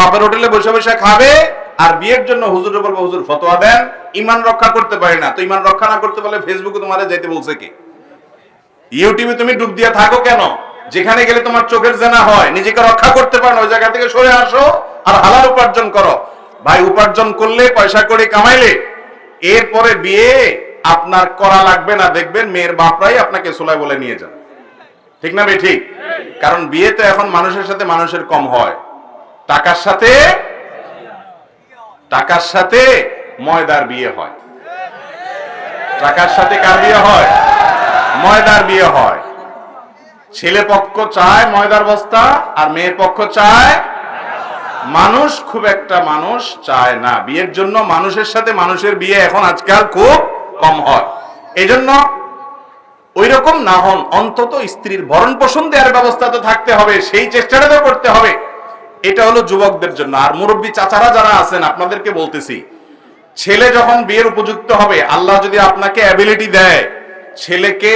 বাপের হোটেলে বসে বসে খাবে, আর বিয়ের জন্য হুজুর বলব, হুজুর, ফতোয়া দেন। ইমান রক্ষা করতে পারি না। তো ইমান রক্ষা না করতে পারলে ফেসবুকে তোমার যাইতে বলছে কি? ইউটিউবে তুমি ডুব দিয়ে থাকো কেন? যেখানে গেলে তোমার চোখের জেনা হয়, নিজেকে রক্ষা করতে পারো ওই জায়গা থেকে সরে আসো আর হালাল উপার্জন করো। ভাই, উপার্জন করলে, পয়সা করে কামাইলে, এরপরে বিয়ে আপনার করা লাগবে না। দেখবেন মেয়ের বাপরাই আপনাকে সোলাই বলে নিয়ে যান। ঠিক না ভাই ঠিক? কারণ বিয়ে তো এখন মানুষের সাথে মানুষের কম হয়। টাকার সাথে? টাকার সাথে ময়দার বিয়ে হয়। টাকার সাথে কার বিয়ে হয়? ময়দার বিয়ে হয়। ছেলে পক্ষ চায় ময়দার বস্তা আর মেয়ের পক্ষ চায় মানুষ, খুব একটা মানুষ চায় না। বিয়ের জন্য মানুষের সাথে মানুষের বিয়ে এখন আজকাল খুব কম হয়। এই জন্য ওই রকম না হন, অন্তত স্ত্রীর ভরণ পোষণ দেওয়ার ব্যবস্থা তো থাকতে হবে, সেই চেষ্টাটা তো করতে হবে। এটা হলো যুবকদের জন্য। আর মুরব্বী চাচারা যারা আছেন, আপনাদেরকে বলতেছি, ছেলে যখন বিয়ের উপযুক্ত হবে, আল্লাহ যদি আপনাকে অ্যাবিলিটি দেয়, ছেলেকে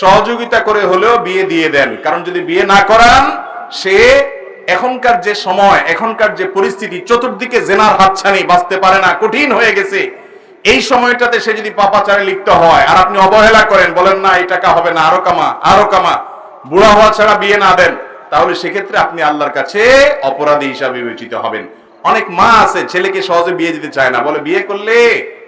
সহযোগিতা করে হলেও বিয়ে দিয়ে দেন। কারণ যদি বিয়ে না করান, সে এখনকার যে সময়, এখনকার যে পরিস্থিতি, চতুর্দিকে জেনার হাতছানি, বাঁচতে পারে না, কঠিন হয়ে গেছে। এই সময়টাতে সে যদি পাপাচারে লিপ্ত হয়, আর আপনি অবহেলা করেন, বলেন, না, এই টাকা হবে না, আরও কামা আরও কামা, বুড়া হওয়া ছাড়া বিয়ে না দেন। তাহলে সেক্ষেত্রে আপনি আল্লাহর কাছে অপরাধী হিসাবে বিবেচিত হবেন। অনেক মা আছে, ছেলেকে সহজে বিয়ে দিতে চায় না। বলে, বিয়ে করলে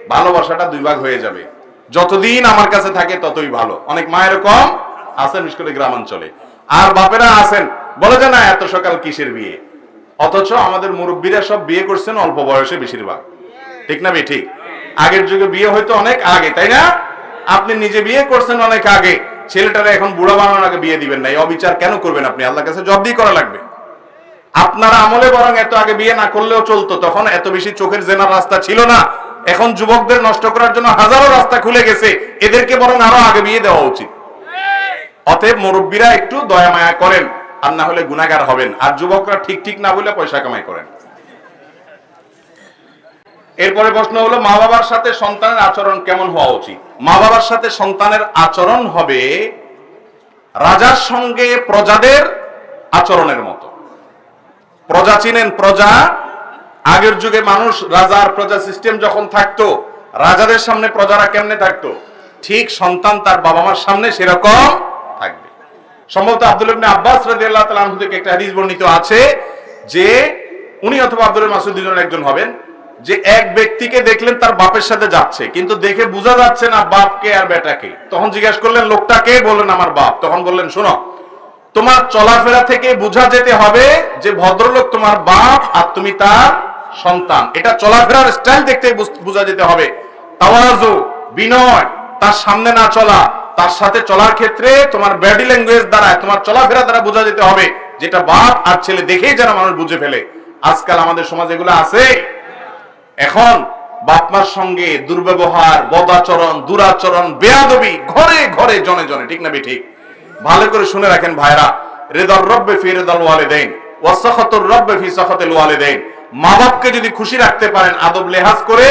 ভালোবাসাটা দুই ভাগ হয়ে যাবে। যতদিন আমার কাছে থাকে, ততই ভালো। অনেক মা এরকম আছেন বিশেষ করে গ্রামাঞ্চলে। আর বাপেরা আছেন, বলে যে, না, এত সকাল কিসের বিয়ে? অথচ আমাদের মুরব্বীরা সব বিয়ে করছেন অল্প বয়সে বেশিরভাগ। ঠিক না ঠিক? আগের যুগে বিয়ে হয়তো অনেক আগে, তাই না? আপনি নিজে বিয়ে করছেন অনেক আগে। ছেলেটারা এখন বুড়া বানানোর আগে বিয়ে দিবেন না, এই অবিচার কেন করবেন আপনি? আল্লাহর কাছে জব দিয়ে করা লাগবে। আপনার আমলে বরং এত আগে বিয়ে না করলেও চলতো, তখন এত বেশি চোখের জেনার রাস্তা ছিল না। এখন যুবকদের নষ্ট করার জন্য হাজারো রাস্তা খুলে গেছে, এদেরকে বরং আরও আগে বিয়ে দেওয়া উচিত। অতএব মুরব্বীরা একটু দয়া মায়া করেন, আর না হলে গুনাগার হবেন। আর যুবকরা ঠিক ঠিক না বলে পয়সা কামাই করেন। এরপরে প্রশ্ন হলো, মা বাবার সাথে সন্তানের আচরণ কেমন হওয়া উচিত? মা বাবার সাথে সন্তানের আচরণ হবে রাজার সঙ্গে প্রজাদের আচরণের মতো। প্রজা চিনেন, প্রজা, আগের যুগে মানুষ রাজার প্রজা সিস্টেম যখন থাকতো, রাজাদের সামনে প্রজারা কেমনে থাকতো? ঠিক সন্তান তার বাবা মার সামনে সেরকম থাকবে। সম্ভবত আব্দুল ইবনে আব্বাস রাদিয়াল্লাহু তাআলা থেকে একটা হাদিস বর্ণিত আছে যে, উনি অথবা আব্দুল মাসুদ দুজনের একজন হবেন। যে এক ব্যক্তিকে দেখলেন তার বাপের সাথে যাচ্ছে, কিন্তু দেখে বোঝা যাচ্ছে না বাপকে আর বেটাকে তখন জিজ্ঞাসা করলেন লোকটাকে বললেন, আমার বাপ। তখন বললেন, শোনো, তোমার চলাফেরা থেকে বোঝা যেতে হবে যে ভদ্রলোক তোমার বাপ আর তুমি তার সন্তান। এটা চলাফেরার স্টাইল দেখতে বোঝা যেতে হবে। তাওয়াজু, বিনয়, তার সামনে না চলা, তার সাথে চলার ক্ষেত্রে তোমার বডি ল্যাঙ্গুয়েজ দ্বারা, তোমার চলাফেরা দ্বারা বোঝা যেতে হবে, যেটা বাপ আর ছেলে দেখেই যেন মানুষ বুঝে ফেলে। আজকাল আমাদের সমাজে এগুলো আছে। এখন বাপমার সঙ্গে দুর্ব্যবহার, বদাচরণ, দুরাচরণ, বেয়াদবি ঘরে ঘরে, জনে জনে, ঠিক না ঠিক ভালো করে শুনে রাখেন ভাইরা, রেদর রব্বে ফি রেদল ওয়ালিদাইন ওয়াসাখাতুর রব্বে ফি সাখাতিল ওয়ালিদাইন। মা বাপকে যদি খুশি রাখতে পারেন আদব লেহাজ করে,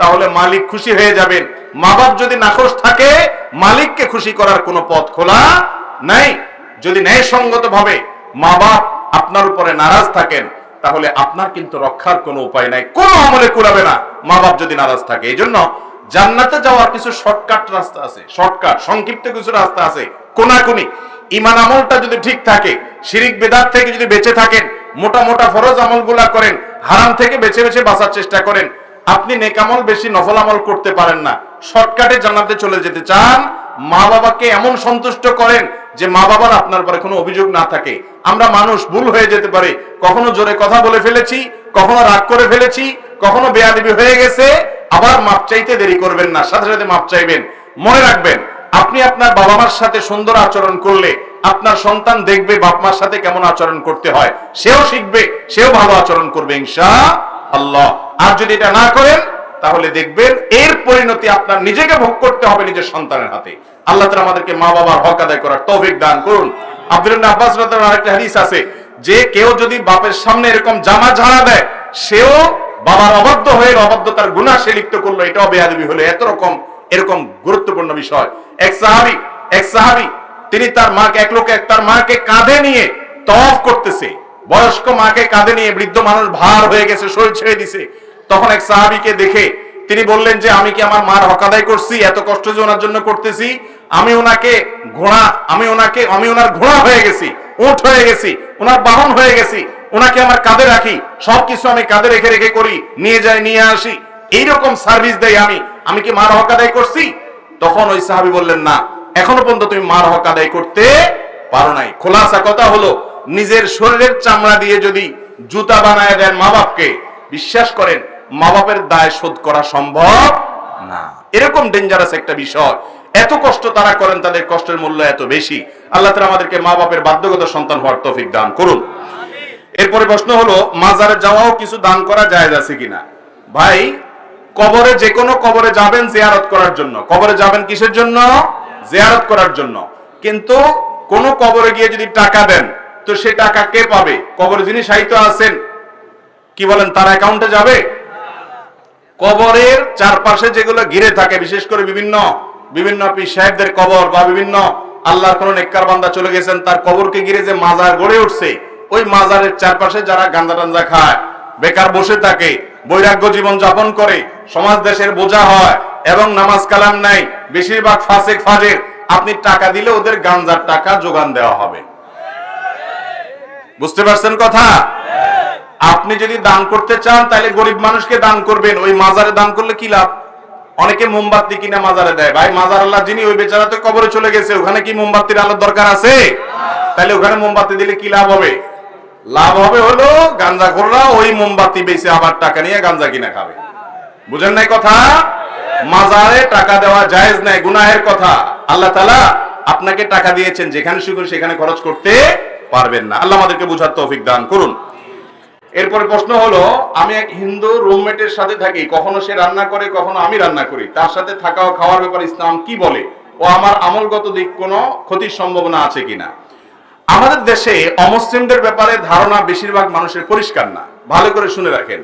তাহলে মালিক খুশি হয়ে যাবেন। মা বাপ যদি নাখোশ থাকে, মালিককে খুশি করার কোনো পথ খোলা নাই। যদি ন্যায়সঙ্গত ভাবে মা বাপ আপনার উপরে নারাজ থাকেন তাহলে আপনার কিন্তু রক্ষার কোনো উপায় নাই, কোনো আমলে কুলাবে না মা বাপ যদি নারাজ থাকে। এই জন্য জান্নাতে যাওয়ার কিছু শর্টকাট রাস্তা আছে শর্টকাট সংক্ষিপ্ত কিছু রাস্তা আছে, কোনাকুনি। ইমান আমলটা যদি ঠিক থাকে, শিরিক বেদাত থেকে যদি বেঁচে থাকেন, মোটা মোটা ফরজ আমলগুলা করেন, হারাম থেকে বেছে বেছে বাঁচার চেষ্টা করেন, আপনি নেকামল বেশি নফল আমল করতে পারেন না। শর্টকাটে জান্নাতে চলে যেতে চান, মা বাবাকে এমন সন্তুষ্ট করেন যে মা বাবার আপনার পরে কোনো অভিযোগ না থাকে। আমরা মানুষ, ভুল হয়ে যেতে পারে। কখনো জোরে কথা বলে ফেলেছি, কখনো রাগ করে ফেলেছি, কখনো বেয়াদিবি হয়ে গেছে, আবার মাপ চাইতে দেরি করবেন না, সাথে সাথে মাপ চাইবেন। মনে রাখবেন, আপনি আপনার বাবা মার সাথে সুন্দর আচরণ করলে আপনার সন্তান দেখবে বাপ মার সাথে কেমন আচরণ করতে হয়। সেও শিখবে, সেও ভালো আচরণ করবে, ইনশা আল্লাহ। আর যদি এটা না করেন তাহলে দেখবেন এর পরিণতি আপনার নিজেকে ভোগ করতে হবে নিজের সন্তানের হাতে। আল্লাহ তাআলা আমাদেরকে মা বাবার হক আদায় করার তৌফিক দান করুন। আব্দুল্লাহ আব্বাস আরেকটা হাদিস আছে, যে কেউ যদি বাপের সামনে এরকম জামা ঝাড়া দেয়, সেও বাবার অবাধ্য হয়ে অবাধ্যতার গুনাহ সে লিপ্ত করল। এটাও বেয়াদবি হলো, এত রকম, এরকম গুরুত্বপূর্ণ বিষয়। এক সাহাবী এক সাহাবী, তিনি তার মাকে, এক লোক তার মাকে কাঁধে নিয়ে তফ করতেছে। বয়স্ক মাকে কাঁধে নিয়ে বৃদ্ধ মানুষ ভার হয়ে গেছে, শরীর ছেড়ে দিছে। তখন এক সাহাবিকে দেখে তিনি বললেন যে, আমি কি আমার মার হক আদায় করছি? এত কষ্ট যে ওনার জন্য করতেছি? আমি ওনাকে ঘোড়া, আমি ওনাকে, আমি ওনার ঘোড়া হয়ে গেছি উঠ হয়ে গেছি, ওনার বাহন হয়ে গেছি, ওনাকে আমার কাঁধে রাখি, সবকিছু আমি কাঁধে রেখে রেখে করি, নিয়ে যাই, নিয়ে আসি। এইরকম সার্ভিস দেই আমি। আমি কি মার হক আদায় করছি? তখন ওই সাহাবি বললেন, না, এখনও পর্যন্ত তুমি মার হক আদায় করতে পারো নাই। খোলাসা কথা হলো, নিজের শরীরের চামড়া দিয়ে যদি জুতা বানায় দেন মা বাপকে বিশ্বাস করেন মা বাপের দায় শোধ করা সম্ভব না। এরকম ডেঞ্জারাস একটা বিষয়। এত কষ্ট তারা করেন তাদের কষ্টের মূল্য এত বেশি। আল্লাহ তালা আমাদেরকে মা বাপের বাধ্যগত সন্তান হওয়ার তৌফিক দান করুন। এরপরে প্রশ্ন হলো মাজারে যাওয়াও কিছু দান করা যায় আছে কিনা? ভাই কবরে যে কোনো কবরে যাবেন জিয়ারত করার জন্য। কবরে যাবেন কিসের জন্য? জিয়ারত করার জন্য। কিন্তু কোন কবরে গিয়ে যদি টাকা দেন তো সে টাকা কে পাবে? কবরে যিনি সাহিত্য আছেন কি বলেন তার অ্যাকাউন্টে যাবে? কবরের চারপাশে যেগুলো ঘিরে থাকে, বিশেষ করে বিভিন্ন বিভিন্ন সাহেবদের কবর বা বিভিন্ন আল্লাহর কোন বান্দা চলে গেছেন, তার কবরকে ঘিরে যে মাজার গড়ে উঠছে, ওই মাজারের চারপাশে যারা গান্দা টান্দা খায়, বেকার বসে থাকে, বৈরাগ্য জীবন যাপন করে, সমাজ দেশের বোঝা হয় এবং নামাজ কালাম নাই বেশিরভাগ ফাসেক, ফাজের, আপনি টাকা দিলে ওদের গাঞ্জার টাকা যোগান দেওয়া হবে। বুঝতে পারছেন কথা? আপনি যদি দান করতে চান, তাহলে গরিব মানুষকে দান করবেন। ওই মাজারে দান করলে কি লাভ? অনেকে মোমবাতি কিনা মাজারে দেয়। ভাই, মাজার আল্লাহ যিনি ওই বেচারা তো কবরে চলে গেছে, ওখানে কি মোমবাতির আলোর দরকার আছে? তাহলে ওখানে মোমবাতি দিলে কি লাভ হবে? লাভ হবে হলো গাঞ্জা খোররা ওই মোমবাতি বেচে আবার টাকা নিয়ে গাঞ্জা কিনা খাবে। বুঝেন নাই কথা? মাজারে টাকা দেওয়া জায়েজ নাই, গুনাহের কথা। আল্লাহ তাআলা আপনাকে টাকা দিয়েছেন, যেখানে সুখ সেখানে খরচ করতে পারবেন না। আল্লাহ আমাদেরকে বুঝার তৌফিক দান করুন। এরপরে প্রশ্ন হলো, আমি এক হিন্দু রুমমেটের সাথে থাকি, কখনো সে রান্না করে, কখনো আমি রান্না করি, তার সাথে থাকা ও খাওয়ার ব্যাপারে ইসলাম কি বলে? ও আমার আমলগত দিক কোনো ক্ষতির সম্ভাবনা আছে কিনা? আমাদের দেশে অমুসলিমদের ব্যাপারে ধারণা বেশিরভাগ মানুষের পরিষ্কার না। ভালো করে শুনে রাখেন।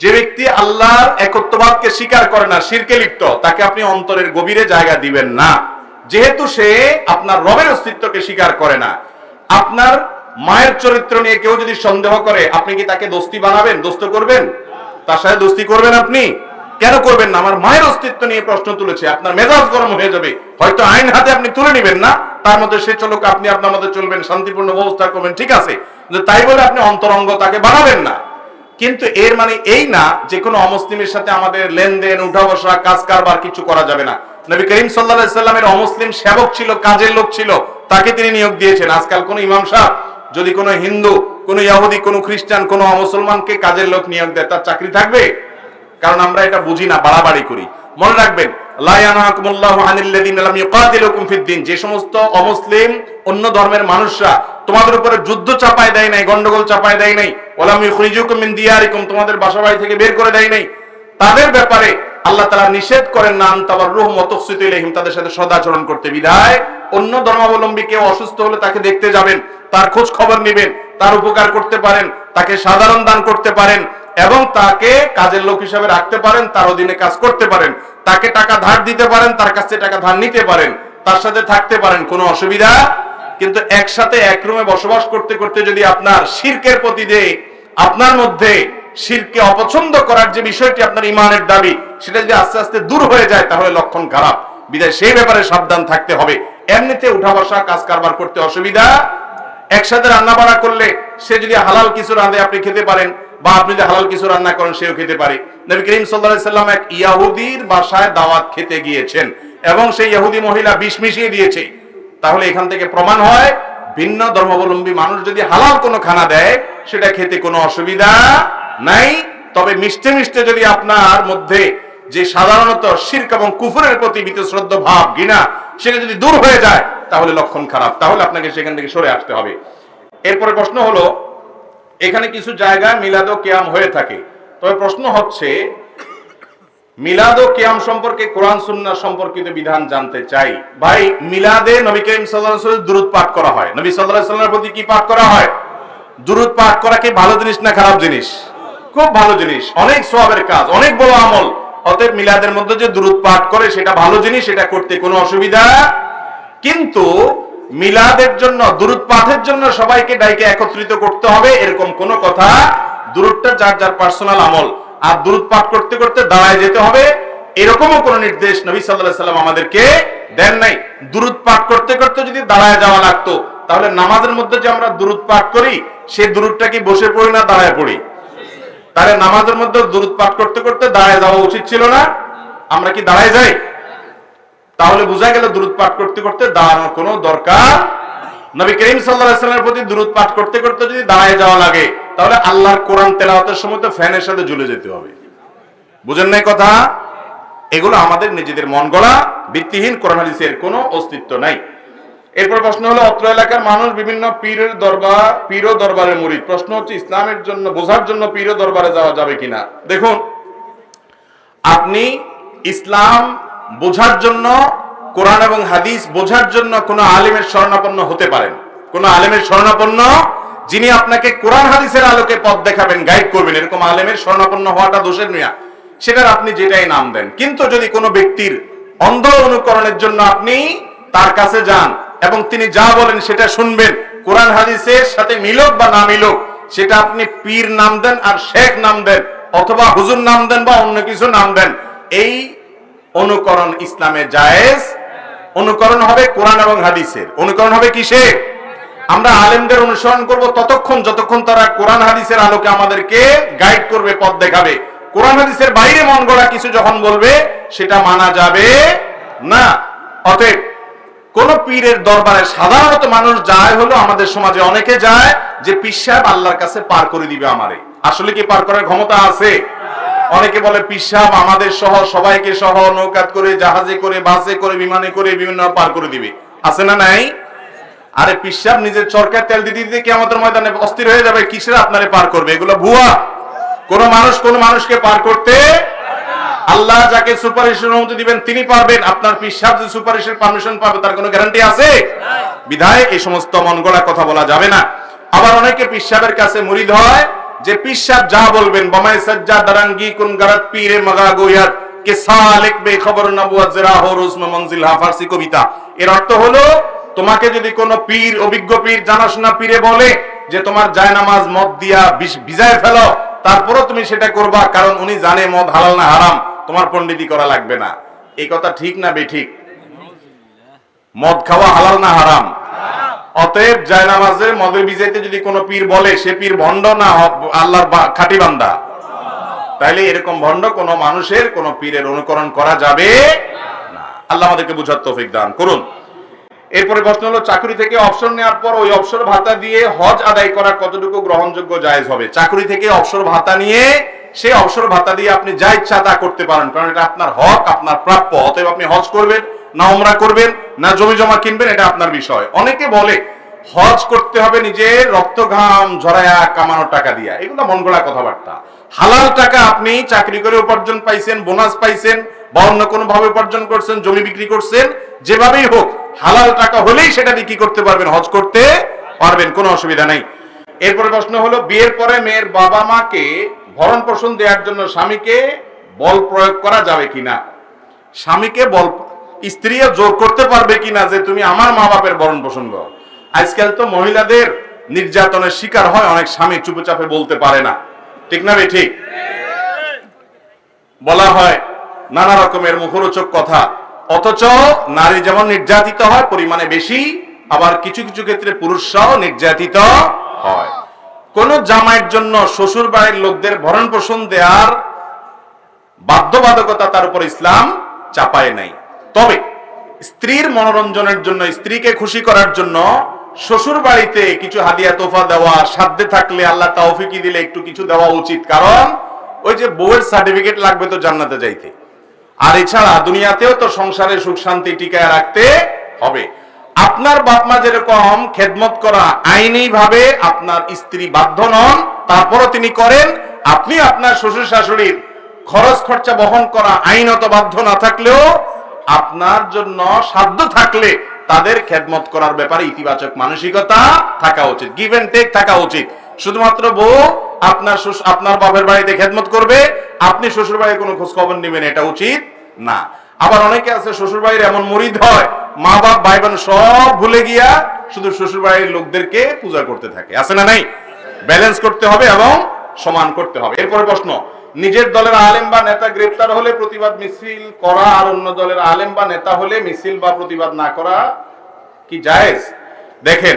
যে ব্যক্তি আল্লাহর একত্ববাদকে স্বীকার করে না, শিরকে লিপ্ত, তাকে আপনি অন্তরের গভীরে জায়গা দিবেন না। যেহেতু সে আপনার রবের অস্তিত্বকে স্বীকার করে না, আপনার মায়ের চরিত্র নিয়ে কেউ যদি সন্দেহ করে, আপনি কি তাকে দোস্তি বানাবেন, দোস্ত করবেন? তার সাথে দোস্তি করবেন আপনি? কেন করবেন না? আমার মায়ের অস্তিত্ব নিয়ে প্রশ্ন তুলেছে, আপনার মেজাজ গরম হয়ে যাবে। হয়তো আইন হাতে আপনি তুলে নেবেন না, তার মধ্যে সে চলুক, আপনি আপনার মধ্যে চলবেন, শান্তিপূর্ণ ব্যবস্থা করবেন, ঠিক আছে? তাই বলে আপনি অন্তরঙ্গ তাকে বানাবেন না। কিন্তু এর মানে এই না, যে কোনো অমুসলিমের সাথে আমাদের লেনদেন উঠা বসা কাজ কারবার কিছু করা যাবে না। নবী করিম সাল্লাল্লাহু সাল্লামের অমুসলিম সেবক ছিল, কাজের লোক ছিল, তাকে তিনি নিয়োগ দিয়েছেন। আজকাল কোন ইমাম সাহেব যদি কোনো হিন্দু, কোনো ইহুদি কোন খ্রিস্টান, কোন মুসলমানকে কাজের লোক নিয়োগ দেয়, তার চাকরি থাকবে? কারণ আমরা এটা বুঝি না, বাড়াবাড়ি করি। মনে রাখবেন যে সমস্ত অমুসলিম, অন্য ধর্মের মানুষরা তোমাদের উপরে যুদ্ধ চাপায় দেয় নাই, গন্ডগোল চাপায় দেয় নাই দিয়ারিকুম, তোমাদের বাসাবাড়ি থেকে বের করে দেয় নাই, তাদের ব্যাপারে আল্লাহ তারা নিষেধ করেন নাম তাবার রুহ মতকসিত ইলাইহিম, তাদের সাথে সদাচরণ করতে। বিদায় অন্য ধর্মাবলম্বী কেউ অসুস্থ হলে তাকে দেখতে যাবেন, তার খোঁজ খবর নেবেন, তার উপকার করতে পারেন, তাকে সাধারণ দান করতে পারেন এবং তাকে কাজের লোক হিসাবে রাখতে পারেন, তার অধীনে কাজ করতে পারেন, তাকে টাকা ধার দিতে পারেন, তার কাছ টাকা ধার নিতে পারেন, তার সাথে থাকতে পারেন, কোনো অসুবিধা? কিন্তু একসাথে এক রুমে বসবাস করতে করতে যদি আপনার শিরকের প্রতি যে আপনার মধ্যে শিরকে অপছন্দ করার যে বিষয়টি আপনার ইমানের দাবি, সেটা যদি আস্তে আস্তে দূর হয়ে যায়, তাহলে লক্ষণ খারাপ। বিদায়, সেই ব্যাপারে সাবধান থাকতে হবে। এমনিতে উঠা বসা, কাজ কারবার করতে অসুবিধা একসাথে রান্না বাড়া করলে সে যদি হালাল কিছু রাঁধে, আপনি খেতে পারেন, বা আপনি যদি হালাল কিছু রান্না করেন, সেও খেতে পারে। নবী করিম সাল্লাল্লাহু সাল্লাম এক ইয়াহুদির বাসায় দাওয়াত খেতে গিয়েছেন এবং সেই ইহুদি মহিলা বিষ মিশিয়ে দিয়েছে। তাহলে এখান থেকে প্রমাণ হয়, ভিন্ন ধর্মাবলম্বী মানুষ যদি হালাল কোনো খানা দেয়, সেটা খেতে কোনো অসুবিধা নাই, তবে মিষ্টি মিষ্টি যদি আপনার মধ্যে যে সাধারণত শির্ক এবং কুফুরের প্রতি শ্রদ্ধ ভাব, ঘৃণা, সেটা যদি দূর হয়ে যায়, তাহলে লক্ষণ খারাপ। তাহলে আপনাকে সেখান থেকে সরে আসতে হবে। এরপরে প্রশ্ন হলো, এখানে কিছু জায়গায় মিলাদ ও কেয়াম হয়ে থাকে। তবে প্রশ্ন হচ্ছে, মিলাদ ও কেয়াম সম্পর্কে কোরআন সুন্নাহ সম্পর্কিত বিধান জানতে চাই। ভাই, মিলাদে নবী করিম আলাইহি ওয়াসাল্লাম পাঠ করা হয়। নবী সাল্লাল্লাহু আলাইহি ওয়াসাল্লামের প্রতি কি পাঠ করা হয়? দুরূদ পাঠ করা কি ভালো জিনিস না খারাপ জিনিস? খুব ভালো জিনিস। অনেক সওয়াবের কাজ, অনেক বড় আমল। অতএব মিলাদের মধ্যে যে দুরূদ পাঠ করে, সেটা ভালো জিনিস এটা করতে কোনো অসুবিধা। কিন্তু মিলাদের জন্য, দুরুদ পাঠের জন্য সবাইকে ডাইকে একত্রিত করতে হবে, এরকম কোনো কথা। দুরুদটা যার যার পার্সোনাল আমল। আর দুরুদ পাঠ করতে করতে দাঁড়ায় যেতে হবে। এরকমও কোন নির্দেশ নবী সাল্লাল্লাহু সাল্লাম আমাদেরকে দেন নাই। দুরুদ পাঠ করতে করতে যদি দাঁড়ায় যাওয়া লাগতো, তাহলে নামাজের মধ্যে যে আমরা দুরুদ পাঠ করি সেই দুরুদটা কি বসে পড়ি না দাঁড়ায় পড়ি? তাহলে নামাজের মধ্যে দুরুদ পাঠ করতে করতে দাঁড়ায় যাওয়া উচিত ছিল না? আমরা কি দাঁড়ায় যাই? তাহলে বোঝা গেল দুরুদ পাঠ করতে করতে দাঁড়ানোর কোনো দরকার নবী করিম আলাইহি প্রতি দুরুদ পাঠ করতে করতে যদি দাঁড়ায় যাওয়া লাগে, তাহলে আল্লাহর কোরআন তেলাওয়াতের সময় তো ফ্যানের সাথে ঝুলে যেতে হবে। বুঝেন নাই কথা? এগুলো আমাদের নিজেদের মন গড়া ভিত্তিহীন কোরআন হাদিসের কোনো অস্তিত্ব নাই। এরপর প্রশ্ন হলো, অত্র এলাকার মানুষ বিভিন্ন পীরের দরবার পীর ও দরবারে মুরিদ প্রশ্ন হচ্ছে, ইসলামের জন্য, বোঝার জন্য পীর দরবারে যাওয়া যাবে কিনা? দেখুন, আপনি ইসলাম বোঝার জন্য, কোরআন এবং হাদিস বোঝার জন্য কোনো আলিমের শরণাপন্ন হতে পারেন। কোন আলেমের শরণাপন্ন যিনি আপনাকে কোরআন হাদিসের আলোকে পথ দেখাবেন, গাইড করবেন, এরকম আলেমের শরণাপন্ন হওয়াটা দোষের মিয়া সেটার আপনি যেটাই নাম দেন। কিন্তু যদি কোনো ব্যক্তির অন্ধ অনুকরণের জন্য আপনি তার কাছে যান এবং তিনি যা বলেন সেটা শুনবেন। কোরআন হাদিসের সাথে মিলক বা না মিলক, সেটা আপনি পীর নাম দেন আর শেখ নাম দেন, অথবা হুজুর নাম দেন বা অন্য কিছু নাম দেন। এই অনুকরণ ইসলামে জায়েজ। অনুকরণ হবে কোরআন এবং হাদিসের। অনুকরণ হবে কিসে আমরা আলেমদের অনুসরণ করব ততক্ষণ যতক্ষণ তারা কোরআন হাদিসের আলোকে আমাদেরকে গাইড করবে, পথ দেখাবে। কোরআন হাদিসের বাইরে মন গড়া কিছু যখন বলবে, সেটা মানা যাবে না। অতএব কোন পীরের দরবারে সাধারণত মানুষ যায় হলো আমাদের সমাজে অনেকে যায় যে পীর সাহেব আল্লাহর কাছে পার করে দিবে আমারে। আসলে কি পার করার ক্ষমতা আছে? অনেকে বলে পীর সাহেব আমাদের সহ সবাইকে সহ নৌকাত করে, জাহাজে করে, বাসে করে, বিমানে করে বিভিন্ন পার করে দিবে। আছে না নাই? আরে পীর সাহেব নিজের চরকার তেল দিতে দিতে কি আমাদের ময়দানে অস্থির হয়ে যাবে, কিসের আপনারে পার করবে? এগুলো ভুয়া। কোন মানুষ কোন মানুষকে পার করতে আল্লাহ যাকে সুপারিশের অনুমতি দিবেন, তিনি পারবেন। আপনার পিসাব যে সুপারিশের পারমিশন পাবে, তার কোনো গ্যারান্টি আছে? বিধায় এই সমস্ত মন কথা বলা যাবে না। আবার অনেকে পিসাবের কাছে মুরিদ হয় যে, পিসাব যা বলবেন বমাই সজ্জা দারাঙ্গি কোন গারাত পীরে মগা গোয়াত কে সালেক বে খবর নবুয়াত জরা হো রুসমে মঞ্জিল হা ফার্সি কবিতা। এর অর্থ হলো, তোমাকে যদি কোনো পীর, অভিজ্ঞ পীর, জানাশোনা পীরে বলে যে, তোমার জায়নামাজ মদ দিয়া ভিজায় ফেলো, তারপরও তুমি সেটা করবা, কারণ উনি জানে মদ হালাল না হারাম। তোমার পণ্ডিতি করা লাগবে না। এই কথা ঠিক না বেঠিক? মদ খাওয়া হালাল না হারাম? অতএব জায়নামাজে মদের বিজাইতে যদি কোনো পীর বলে, সে পীর ভণ্ড না আল্লাহর খাঁটি বান্দা? তাইলে এরকম ভণ্ড কোনো মানুষের, কোনো পীরের অনুকরণ করা যাবে না। আল্লাহ আমাদেরকে বুঝার তৌফিক দান করুন। এরপরে প্রশ্ন হলো, চাকরি থেকে অবসর নেওয়ার পর ওই অবসর ভাতা দিয়ে হজ আদায় করা কতটুকু গ্রহণযোগ্য জায়েজ হবে? চাকরি থেকে অবসর ভাতা নিয়ে সেই অবসর ভাতা দিয়ে আপনি যা ইচ্ছা তা করতে পারেন, কারণ এটা আপনার হক, আপনার প্রাপ্য। অতএব আপনি হজ করবেন, না ওমরা করবেন, না জমি জমা কিনবেন, এটা আপনার বিষয়। অনেকে বলে, হজ করতে হবে নিজের রক্ত ঘাম ঝরায়া কামানো টাকা দিয়া। এগুলো মন গড়া কথাবার্তা। হালাল টাকা আপনি চাকরি করে উপার্জন পাইছেন, বোনাস পাইছেন, বা অন্য কোনো ভাবে উপার্জন করছেন, জমি বিক্রি করছেন, যেভাবেই হোক, হালাল টাকা হলেই সেটা বিক্রি করতে পারবেন, হজ করতে পারবেন, কোনো অসুবিধা নেই। এরপরে প্রশ্ন হলো, বিয়ের পরে মেয়ের বাবা মাকে ভরণ পোষণ দেওয়ার জন্য স্বামীকে বল প্রয়োগ করা যাবে কিনা? স্বামীকে বল, স্ত্রীও জোর করতে পারবে কিনা যে তুমি আমার মা বাপের ভরণ পোষণ করো? আজকাল তো মহিলাদের নির্যাতনের শিকার হয়, অনেক স্বামী চুপচাপে বলতে পারে না। ঠিক না ঠিক? বলা হয় নানা রকমের মুখরোচক কথা। অথচ নারী যেমন নির্যাতিত হয়, পরিমাণে বেশি, আবার কিছু কিছু ক্ষেত্রে পুরুষরাও নির্যাতিত হয়। কোন জামাইয়ের জন্য শ্বশুর বাড়ির লোকদের ভরণ পোষণ দেওয়ার বাধ্যবাধকতা তার উপর ইসলাম চাপায় নাই। তবে স্ত্রীর মনোরঞ্জনের জন্য, স্ত্রীকে খুশি করার জন্য শ্বশুর বাড়িতে কিছু হাদিয়া তোফা দেওয়া, সাধ্যে থাকলে আল্লাহ তাওফিকি দিলে একটু কিছু দেওয়া উচিত। কারণ ওই যে বউয়ের সার্টিফিকেট লাগবে তো জান্নাতে যাইতে। আর এছাড়া দুনিয়াতেও তো সংসারে সুখ শান্তি টিকায় রাখতে হবে। আপনার বাপ মা যেরকম খেদমত করা আইনি ভাবে আপনার স্ত্রী বাধ্য নন, তারপরও তিনি করেন। আপনি আপনার শ্বশুর শাশুড়ির খরচ খরচা বহন করা আইনত বাধ্য না থাকলেও আপনার জন্য সাধ্য থাকলে তাদের খেদমত করার ব্যাপারে ইতিবাচক মানসিকতা থাকা উচিত গিভ এন্ড টেক থাকা উচিত। শুধুমাত্র বউ আপনার আপনার বাপের বাড়িতে খেদমত করবে, আপনি শ্বশুর বাড়ির কোনো খোঁজ খবর নেবেন, এটা উচিত না। আবার অনেকে আছে শ্বশুর বাড়ির এমন মরিদ হয় মা বাপ ভাই বোন সব ভুলে গিয়া শুধু শ্বশুর বাড়ির লোকদেরকে পূজা করতে থাকে। আছে না নাই? ব্যালেন্স করতে হবে এবং সমান করতে হবে। এরপরে প্রশ্ন, নিজের দলের আলেম বা নেতা গ্রেপ্তার হলে প্রতিবাদ মিছিল করা আর অন্য দলের আলেম বা নেতা হলে মিছিল বা প্রতিবাদ না করা কি জায়েজ? দেখেন,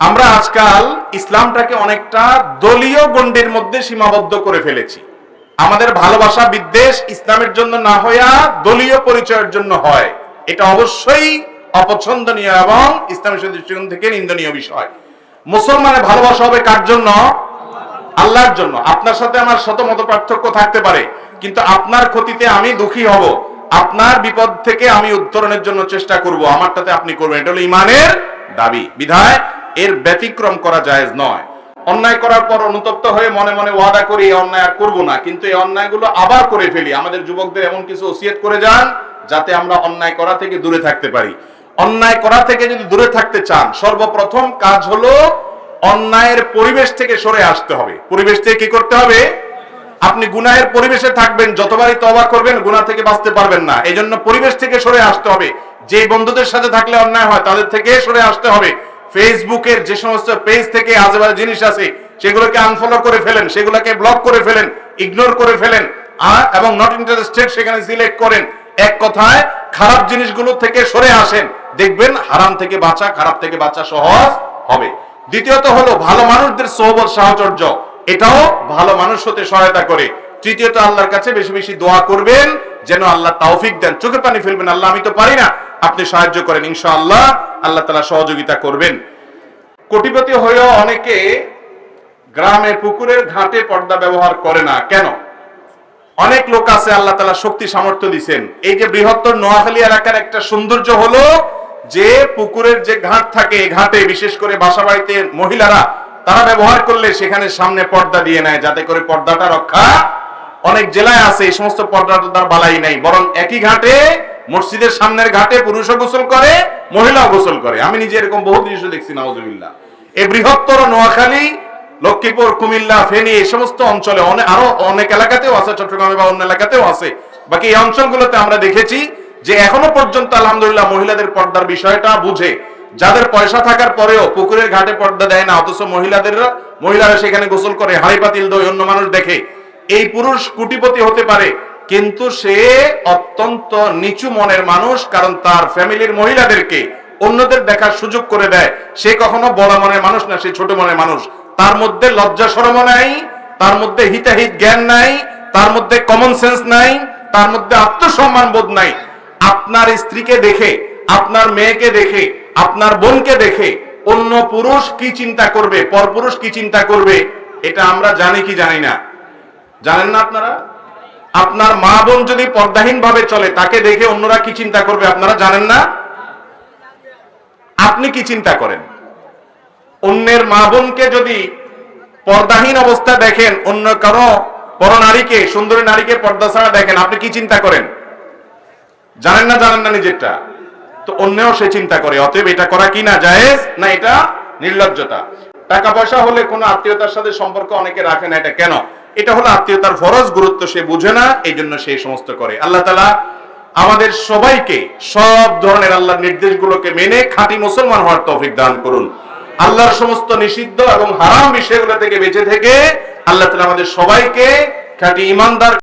আমরা আজকাল ইসলামটাকে অনেকটা দলীয় গণ্ডির মধ্যে সীমাবদ্ধ করে ফেলেছি। আমাদের ভালোবাসা বিদ্বেষ ইসলামের জন্য না হইয়া দলীয় পরিচয়ের জন্য হয়। এটা অবশ্যই অপছন্দনীয় এবং ইসলামের দৃষ্টিকোণ থেকে নিন্দনীয় বিষয়। মুসলমানের ভালোবাসা হবে কার জন্য? আল্লাহর জন্য। আপনার সাথে আমার শত মত পার্থক্য থাকতে পারে, কিন্তু আপনার ক্ষতিতে আমি দুঃখী হব। আপনার বিপদ থেকে আমি উত্তরণের জন্য চেষ্টা করব। আমারটাতে আপনি করবেন। এটা হলো ইমানের দাবি। বিধায় এর ব্যতিক্রম করা জায়েজ নয়। অন্যায় করার পর অনুতপ্ত হয়ে মনে মনে ওয়াদা করি, এই অন্যায় আর করব না। কিন্তু এই অন্যায়গুলো আবার করে ফেলি। আমাদের যুবকদের এমন কিছু ওসিয়ত করে যান, যাতে আমরা অন্যায় করা থেকে দূরে থাকতে পারি। অন্যায় করা থেকে যদি দূরে থাকতে চান, সর্বপ্রথম কাজ হলো অন্যায়ের পরিবেশ থেকে সরে আসতে হবে। পরিবেশ থেকে কি করতে হবে? আপনি গুনাহের পরিবেশে থাকবেন, যতবারই তবা করবেন, গুনাহ থেকে বাঁচতে পারবেন না। এই জন্য পরিবেশ থেকে সরে আসতে হবে। যে বন্ধুদের সাথে থাকলে অন্যায় হয়, তাদের থেকে সরে আসতে হবে। ফেসবুকের যে সমস্ত পেজ থেকে আজেবাজে জিনিস আছে, সেগুলোকে আনফলো করে ফেলেন, সেগুলোকে ব্লক করে ফেলেন ইগনোর করে ফেলেন আর এবং নট ইন্টারেস্টেড সেখানে সিলেক্ট করেন। এক কথায়, খারাপ জিনিসগুলো থেকে সরে আসেন। দেখবেন হারাম থেকে বাঁচা, খারাপ থেকে বাঁচা সহজ হবে। দ্বিতীয়ত হলো, ভালো মানুষদের সোহবত সাহচর্য। এটাও ভালো মানুষ হতে সহায়তা করে। তৃতীয়ত আল্লাহর কাছে বেশি বেশি দোয়া করবেন, যেন আল্লাহ তাওফিক দেন। চোখে পানি ফেলবেন, আল্লাহ, আমি তো পারি না। আপনি সাহায্য করেন, ইনশাআল্লাহ। আল্লাহ তালা সহযোগিতা করবেন। কোটিপতি হয়েও অনেকে গ্রামে পুকুরের ঘাটে পর্দা ব্যবহার করে না। কেন? অনেক লোক আছে আল্লাহ তালা শক্তি সামর্থ্য দিছেন। এই যে বৃহত্তর নোয়াখালী এলাকার একটা সৌন্দর্য হলো যে পুকুরের যে ঘাট থাকে ঘাটে বিশেষ করে বাসা বাড়িতে মহিলারা, তারা ব্যবহার করলে সেখানে সামনে পর্দা দিয়ে নেয়, যাতে করে পর্দাটা রক্ষা অনেক জেলায় আছে, এই সমস্ত পর্দা তার বালাই নাই। বরং একই ঘাটে মসজিদের সামনের ঘাটে পুরুষও গোসল করে, মহিলাও গোসল করে। আমি নিজে এরকম বহু দৃশ্য দেখছি নওয়াজুবিল্লাহ এই বৃহত্তর নোয়াখালী, লক্ষ্মীপুর, কুমিল্লা, ফেনী, এই সমস্ত অঞ্চলে আরও অনেক এলাকাতেও আছে, চট্টগ্রামে বা অন্য এলাকাতেও আছে। বাকি এই অঞ্চলগুলোতে আমরা দেখেছি যে এখনও পর্যন্ত, আলহামদুলিল্লাহ, মহিলাদের পর্দার বিষয়টা বুঝে। যাদের পয়সা থাকার পরেও পুকুরের ঘাটে পর্দা দেয় না, অথচ মহিলাদের মহিলারা সেখানে গোসল করে, হাড়ি পাতিল দই অন্য মানুষ দেখে। এই পুরুষ কুটিপতি হতে পারে কিন্তু সে অত্যন্ত নিচু মনের মানুষ, কারণ তার ফ্যামিলির মহিলাদেরকে অন্যদের দেখার সুযোগ করে দেয়। সে কখনো বড় মনের মানুষ না, সে ছোট মনের মানুষ। তার মধ্যে লজ্জা শরম নাই, তার মধ্যে হিতাহিত জ্ঞান নাই, তার মধ্যে কমন সেন্স নাই, তার মধ্যে আত্মসম্মান বোধ নাই। আপনার স্ত্রীকে দেখে, আপনার মেয়েকে দেখে, আপনার বোনকে দেখে অন্য পুরুষ কি চিন্তা করবে, পরপুরুষ কি চিন্তা করবে, এটা আমরা জানি কি জানি না। জানেন না আপনারা? আপনার মা বোন যদি পর্দাহীন ভাবে চলে, তাকে দেখে অন্যরা কি চিন্তা করবে? আপনারা জানেন না? আপনি কি চিন্তা করেন? অন্যের মা বোনকে যদি পর্দাহীন অবস্থা দেখেন, অন্য কারও বড় নারীকে, সুন্দরী নারীকে পর্দা ছাড়া দেখেন, আপনি কি চিন্তা করেন? জানেন না জানেন না নিজেরটা? তো অন্যও সে চিন্তা করে, অতএব এটা করা কি না, জায়েজ? না এটা নির্লজ্জতা? টাকা পয়সা হলে কোনো আত্মীয়তার সাথে সম্পর্ক অনেকে রাখে না, এটা কেন? এটা হলো আত্মীয়তার ফরজ, গুরুত্ব সে বুঝে না এই জন্য সে সমস্ত করে। আল্লাহ তালা আমাদের সবাইকে সব ধরনের আল্লাহর নির্দেশগুলোকে মেনে খাঁটি মুসলমান হওয়ার তৌফিক দান করুন। আল্লাহর সমস্ত নিষিদ্ধ এবং হারাম বিষয়গুলো থেকে বেঁচে থেকে আল্লাহ তালা আমাদের সবাইকে খাঁটি ইমানদার